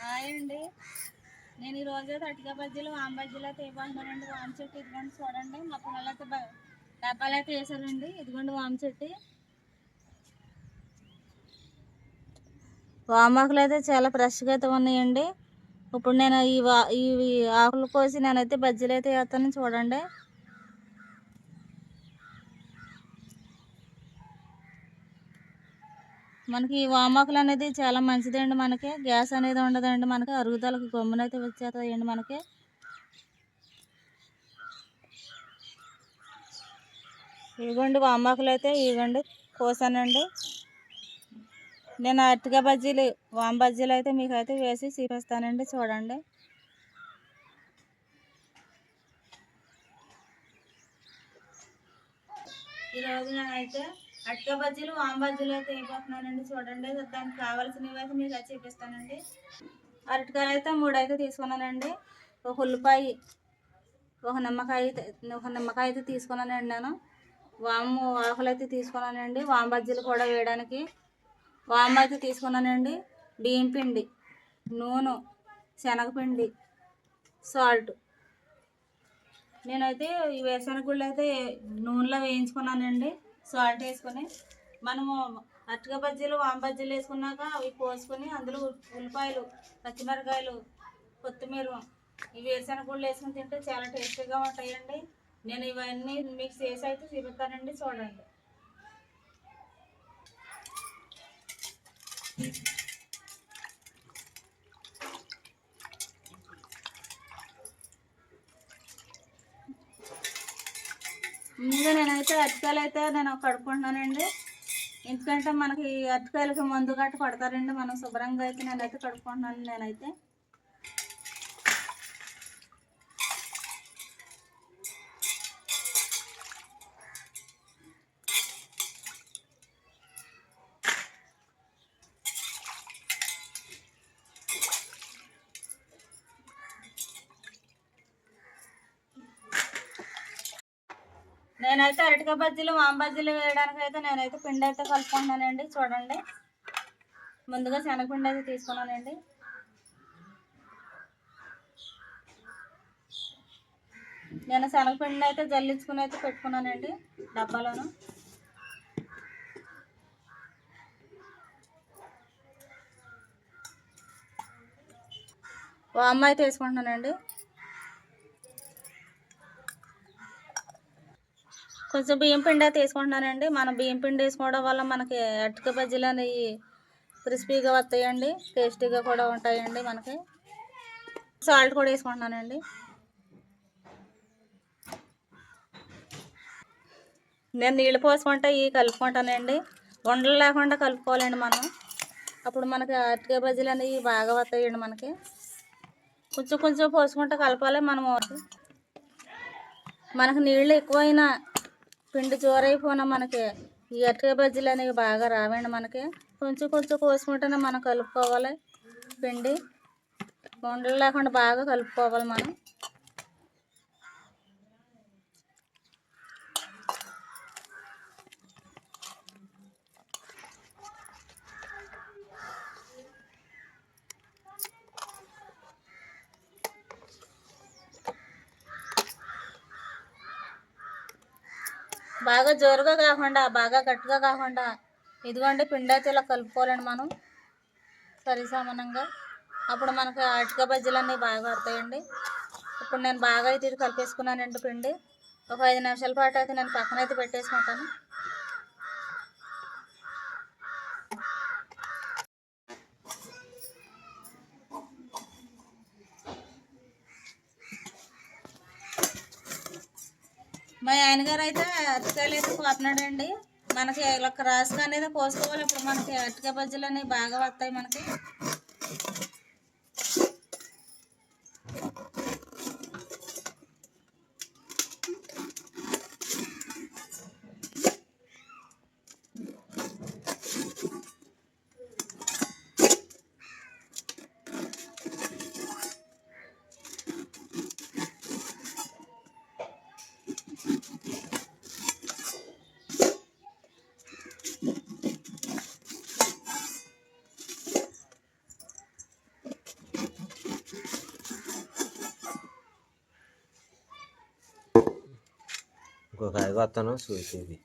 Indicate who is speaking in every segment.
Speaker 1: Hi అండి. నేను ఈరోజు రోజు తటిక బజ్జీలు వామ బజ్జీలు అయితే ఇవ్వమంటానండి వామ చెట్టు ఇదిగోండి చూడండి. మా పిల్లలు అయితే డబ్బాలు అయితే వేసారండి ఇదిగోండి వామ చెట్టు. వామాకులు అయితే చాలా ఫ్రెష్గా అయితే ఉన్నాయండి. ఇప్పుడు నేను ఈ వా ఈ ఈ ఆకులు కోసి నేనైతే బజ్జీలు అయితే వేస్తాను చూడండి. మనకి ఈ వామాకులు అనేది చాలా మంచిదండి మనకి. గ్యాస్ అనేది ఉండదండి మనకి. అరుగుదలకు గమ్మునైతే వచ్చేస్తాయండి మనకి. ఇవ్వండి వామాకులు అయితే ఇవ్వండి. కోసానండి. నేను అరటిగా బజ్జీలు వామ్ బజ్జీలు అయితే మీకు అయితే వేసి చూపిస్తానండి చూడండి. ఈరోజు నేనైతే అట్ట బజ్జీలు వామ్ బజ్జీలు అయితే వేయబోతున్నానండి చూడండి దానికి కావాల్సినవి అయితే మీకు అయితే చూపిస్తానండి. అరటికాయలు అయితే మూడు అయితే తీసుకున్నానండి. ఒక ఉల్లిపాయ ఒక నిమ్మకాయ అయితే ఒక నిమ్మకాయ అయితే తీసుకున్నానండి నేను. వాము ఆకులు అయితే తీసుకున్నానండి. వామ్ బజ్జీలు కూడా వేయడానికి వామ్ అయితే తీసుకున్నానండి. బియ్యం పిండి నూనె శనగపిండి సాల్ట్. నేనైతే ఈ వేరుశనగ అయితే నూనెలో వేయించుకున్నానండి. సాల్ట్ వేసుకొని మనము అరటిక బజ్జీలు వామ బజ్జీలు వేసుకున్నాక అవి పోసుకొని అందులో ఉల్లిపాయలు పచ్చిమిరకాయలు కొత్తిమీర ఇవి వేరుశనగ గుళ్ళు వేసుకుని తింటే చాలా టేస్టీగా ఉంటాయండి. నేను ఇవన్నీ మిక్స్ చేసి అయితే చూపిస్తానండి చూడండి. అయితే అరటికాయలు అయితే నేను కడుక్కుంటున్నానండి. ఎందుకంటే మనకి అరటికాయలకి మందు గట్ట పడతారండి. మనం శుభ్రంగా అయితే నేనైతే కడుక్కుంటున్నాను నేనైతే. నేనైతే అరటికాయ బజ్జీలు వామ బజ్జీలు వేయడానికి అయితే నేనైతే పిండి అయితే కలుపుకుంటున్నానండి. చూడండి. ముందుగా శనగపిండి అయితే తీసుకున్నానండి. నేను శనగపిండిని అయితే జల్లించుకుని అయితే పెట్టుకున్నానండి డబ్బాలోను. వామ్మ అయితే వేసుకుంటున్నానండి. కొంచెం బియ్యం పిండి అయితే వేసుకుంటున్నానండి. మనం బియ్యం పిండి వేసుకోవడం వల్ల మనకి అటుక బజ్జీలు అనేవి క్రిస్పీగా వస్తాయండి. టేస్టీగా కూడా ఉంటాయండి మనకి. సాల్ట్ కూడా వేసుకుంటున్నానండి. నేను నీళ్ళు పోసుకుంటే ఇవి కలుపుకుంటానండి. ఉండలు లేకుండా కలుపుకోవాలండి మనం. అప్పుడు మనకి అటుక బజ్జీలు అనేవి బాగా వస్తాయండి మనకి. కొంచెం కొంచెం పోసుకుంటే కలపాలి మనం మనకు నీళ్ళు ఎక్కువైనా పిండి జోరైపోయిన మనకి? ఈ అరటికాయ బజ్జీలు అనేవి బాగా రావండి మనకి. కొంచెం కొంచెం కోసుకుంటేనే మనం కలుపుకోవాలి పిండి. ఉండలు లేకుండా బాగా కలుపుకోవాలి మనం. బాగా జోరుగా కాకుండా బాగా గట్టిగా కాకుండా ఇదిగోండి పిండి అయితే ఇలా కలుపుకోవాలండి మనం. సరి సమానంగా. అప్పుడు మనకి అటుక బజ్జీలు అన్నీ బాగా పడతాయండి ఇప్పుడు నేను బాగా అయితే ఇది కలిపేసుకున్నానండి పిండి. ఒక ఐదు నిమిషాల పాటు అయితే నేను పక్కన అయితే పెట్టేసుకుంటాను. మా ఆయనగారు అయితే అరటికాయలు అయితే కోతున్నాడండి మనకి ఇలా క్రాస్గా అనేది కోసుకోవాలి ఇప్పుడు మనకి అరటికాయ బజ్జీలు అనేవి బాగా వస్తాయి మనకి.
Speaker 2: ఇంకొక కాయ చూసేది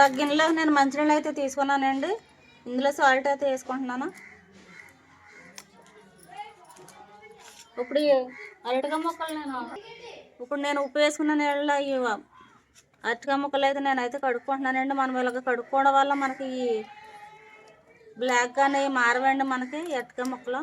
Speaker 1: ఒక గిన్నెలో నేను మంచినీళ్ళు అయితే తీసుకున్నానండి. ఇందులో సాల్ట్ అయితే వేసుకుంటున్నాను. ఇప్పుడు అరటిక మొక్కలు ముక్కలు నేను ఇప్పుడు నేను ఉప్పు వేసుకున్న నీళ్ళలో ఈ అరటిక ముక్కలు అయితే నేనైతే కడుక్కుంటున్నానండి. మనం ఇలాగ కడుక్కోవడం వల్ల మనకి ఈ బ్లాక్ అనేవి మారవండి మనకి అరటిక మొక్కలు ముక్కలు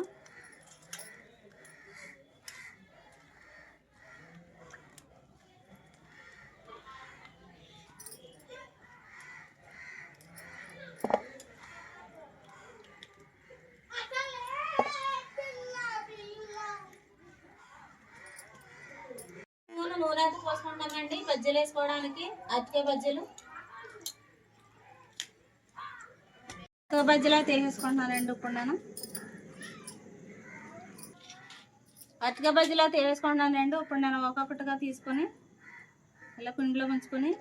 Speaker 1: నూనె నూనె వేసుకోవాలండి బజ్జీలు వేసుకోవడానికి అరటికాయ బజ్జీలు. అరటికాయ బజ్జీలు అయితే వేసుకుంటున్నానండి ఇప్పుడు నేను. అతిక బజ్జీలు అయితే వేసుకుంటున్నానండి ఇప్పుడు నేను ఒక్కొక్కటిగా తీసుకొని ఇలా పిండిలో ఉంచుకొని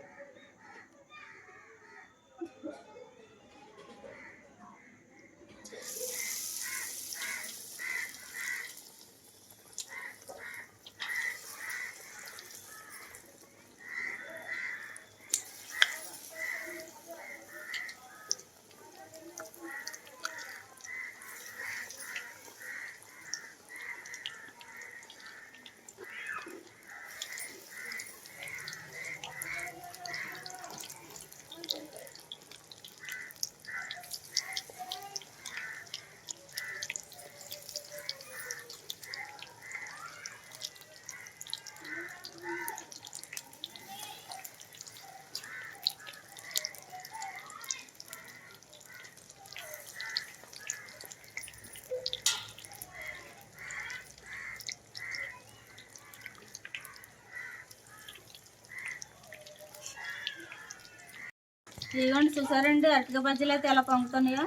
Speaker 1: ఇదిగోండి చూసారండి అరటిక బజ్జీలు అయితే ఎలా పొంగుతున్నాయో.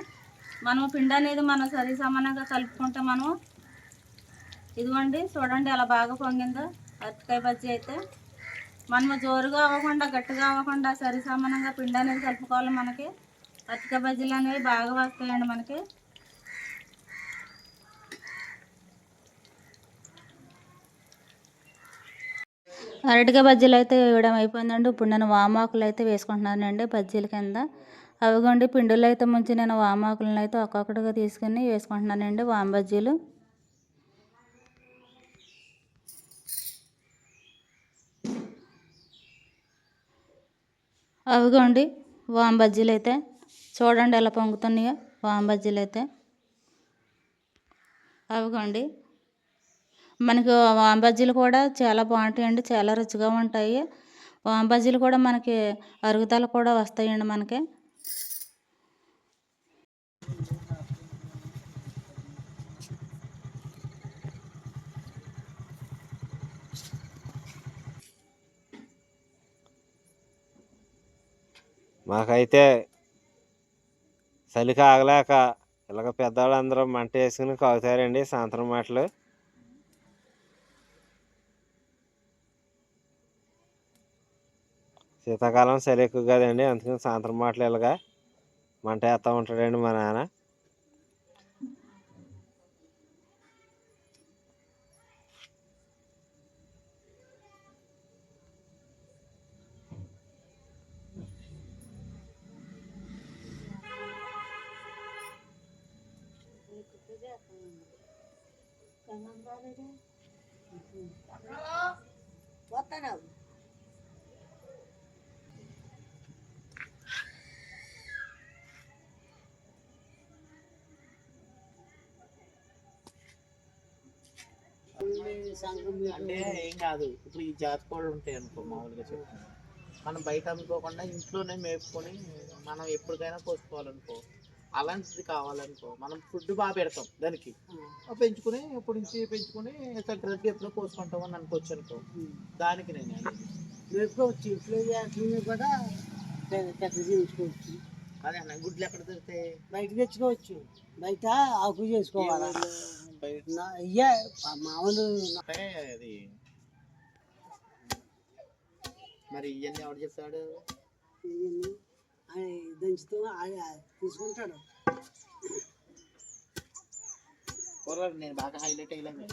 Speaker 1: మనం పిండి అనేది మనం సరి సమానంగా కలుపుకుంటే మనం ఇదిగోండి చూడండి ఎలా బాగా పొంగిందో అరటికాయ బజ్జీ అయితే. మనము జోరుగా అవ్వకుండా గట్టిగా అవ్వకుండా సరి సమానంగా పిండి అనేది కలుపుకోవాలి మనకి. అరటికాయ బజ్జీలు అనేవి బాగా వస్తాయండి మనకి. అరటికాయ బజ్జీలు అయితే వేయడం అయిపోయిందండి. ఇప్పుడు నేను వామాకులు అయితే వేసుకుంటున్నానండి బజ్జీల కింద. అవిగోండి పిండిలో అయితే ముంచి నేను వామాకులను అయితే ఒక్కొక్కటిగా తీసుకుని వేసుకుంటున్నానండి వామ బజ్జీలు. అవిగోండి వామ బజ్జీలు అయితే చూడండి ఎలా పొంగుతున్నాయో వామ బజ్జీలు అయితే. అవిగోండి మనకి వామ బజ్జీలు కూడా చాలా బాగుంటాయండి చాలా రుచిగా ఉంటాయి. వామ బజ్జీలు కూడా మనకి అరుగుదల కూడా వస్తాయండి మనకి.
Speaker 2: మాకైతే చలికి ఆగలేక ఇలాగ పెద్దవాళ్ళందరూ మంట వేసుకుని కాగుతారండి సాయంత్రం మాటలు. శీతాకాలం చలి ఎక్కువ కదండి అందుకని సాయంత్రం మాటలు ఇలాగా మంట వేస్తూ ఉంటాడండి మా నాన్న What?
Speaker 3: అంటే ఏం కాదు. ఇప్పుడు ఈ జాతి కోళ్ళు ఉంటాయి అనుకో మామూలుగా చెప్తాను మనం బయట అమ్ముకోకుండా ఇంట్లోనే మేపుకొని మనం ఎప్పటికైనా కోసుకోవాలనుకో అలాంటిది కావాలనుకో మనం ఫుడ్ బాగా పెడతాం దానికి. పెంచుకుని ఇప్పుడు నుంచి పెంచుకుని సంక్రాంతి ఎప్పుడో కోసుకుంటాం అని అనుకోవచ్చు అనుకో. దానికి నేను.
Speaker 4: మేపుకోవచ్చు ఇంట్లో వాటిని కూడా పెద్ద చేయించుకోవచ్చు
Speaker 3: అదే అన్న గుడ్లు ఎక్కడ దొరుకుతాయి?
Speaker 4: బయట తెచ్చుకోవచ్చు. బయట ఆకు చేసుకోవాలి? నా- ఇయ్యే మామూలు
Speaker 3: అంటే అది మరి ఇవన్నీ ఎవడు చెప్తాడు
Speaker 4: దంచుతూ తీసుకుంటాడు
Speaker 3: కుర్రాడు నేను బాగా హైలైట్ అయ్యలేను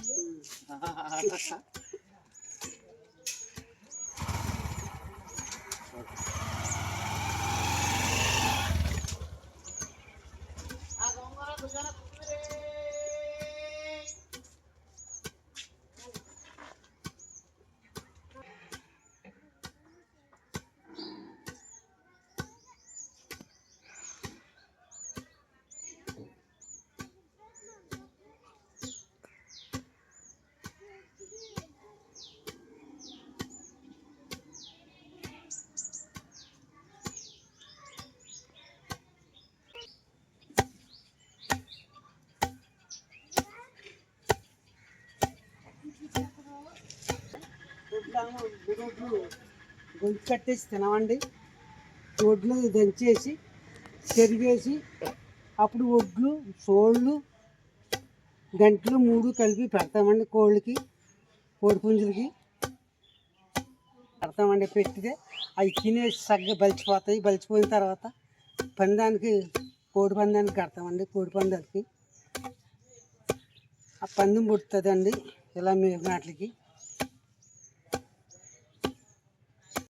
Speaker 4: రోడ్లు గొంతు కట్టేసి తినమండి రోడ్లు దంచేసి చెరిగేసి అప్పుడు ఒడ్లు సోళ్ళు గంటలు మూడు కలిపి పెడతామండి కోళ్ళకి కోడి పుంజులకి. పెడతామండి పెట్టితే అవి తినేసి సగ్గా బలిచిపోతాయి. బలిచిపోయిన తర్వాత పందానికి కోడి పందానికి కడతామండి కోడి పందాలకి. ఆ పందెం పుడుతుందండి ఇలా మేపినాట్లకి